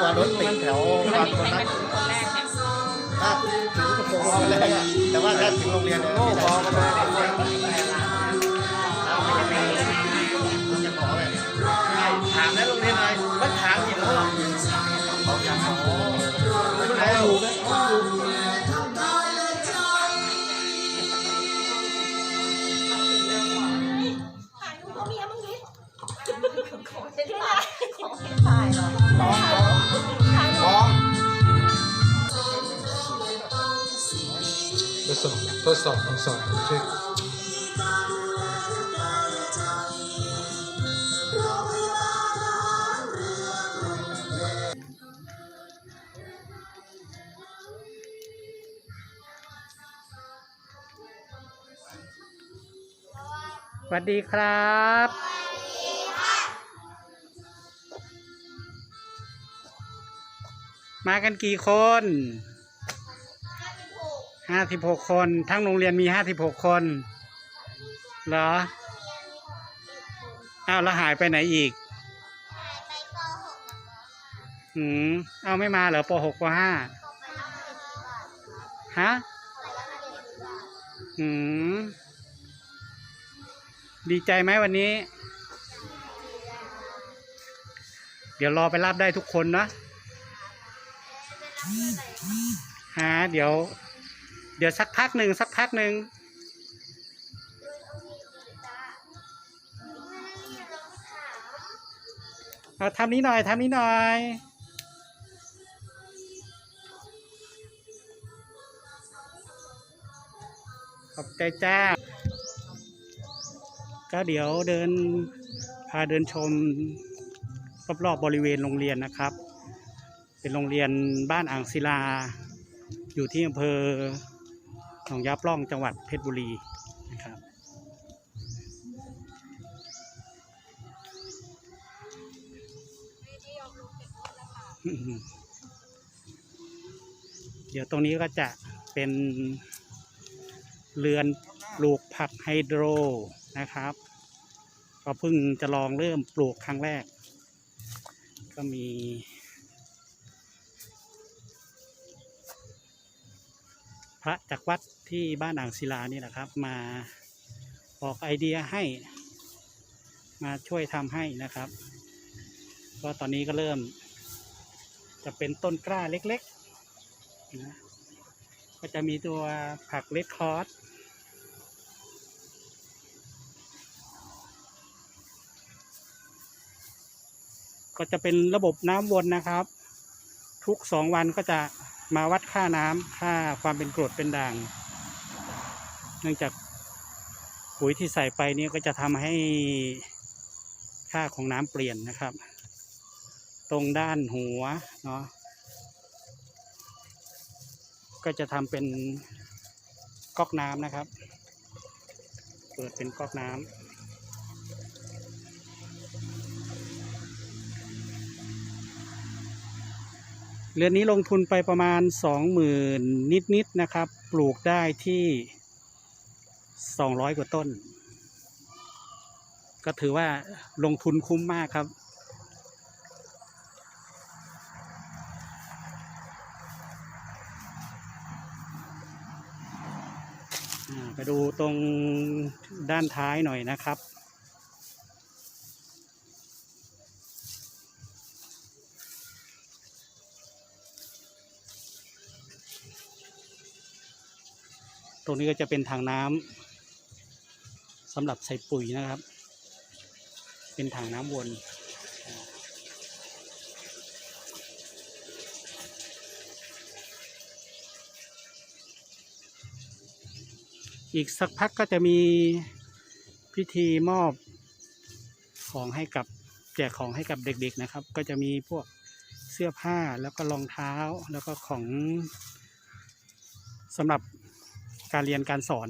กว่ารถติดแถวบางคนนักถ้าถึงกระโปรงคนแรกอะแต่ว่าถ้าถึงโรงเรียนเนี่ย ทดสอบทดสอบเช็คสวัสดีครับมากันกี่คน ห้าสิบหกคน ทั้งโรงเรียนมีห้าสิบหกคน เหรอ อ้าว แล้วหายไปไหนอีก อืม เอาไม่มาเหรอปหกปห้าฮะ อืม ดีใจไหมวันนี้ เดี๋ยวรอไปรับได้ทุกคนนะฮะเดี๋ยว เดี๋ยวสักพักหนึ่งสักพักหนึ่งเอาทำนี้หน่อยทำนี้หน่อยขอบใจจ้า ก็เดี๋ยวเดินพาเดินชมรอบๆบริเวณโรงเรียนนะครับ เป็นโรงเรียนบ้านอ่างศิลา อยู่ที่อำเภอ หนองยาปล่องจังหวัดเพชรบุรีนะครับเดี๋ยวตรงนี้ก็จะเป็นเรือนปลูกผักไฮโดรนะครับ ก็เพิ่งจะลองเริ่มปลูกครั้งแรก ก็มี ระจากวัดที่บ้านอ่างศิลานี่แหละครับ มาบอกไอเดียให้ มาช่วยทำให้นะครับก็ตอนนี้ก็เริ่ม จะเป็นต้นกล้าเล็กๆนะก็จะมีตัวผักเลดคอร์สก็จะเป็นระบบน้ำวนนะครับ ทุกสองวันก็จะ มาวัดค่าน้ำค่าความเป็นกรดเป็นด่าง เนื่องจากปุ๋ยที่ใส่ไปนี่ก็จะทำให้ค่าของน้ำเปลี่ยนนะครับ ตรงด้านหัวเนาะก็จะทำเป็นก๊อกน้ำนะครับ เปิดเป็นก๊อกน้ำ เรือนนี้ลงทุนไปประมาณสองหมื่นนิดๆนะครับ ปลูกได้ที่สองร้อยกว่าต้น ก็ถือว่าลงทุนคุ้มมากครับไปดูตรงด้านท้ายหน่อยนะครับ ตรงนี้ก็จะเป็นทางน้ำสำหรับใส่ปุ๋ยนะครับ เป็นถังน้ำวนอีกสักพักก็จะมีพิธีมอบของให้กับแจกของให้กับเด็กๆนะครับ ก็จะมีพวกเสื้อผ้าแล้วก็รองเท้าแล้วก็ของสำหรับ การเรียนการสอน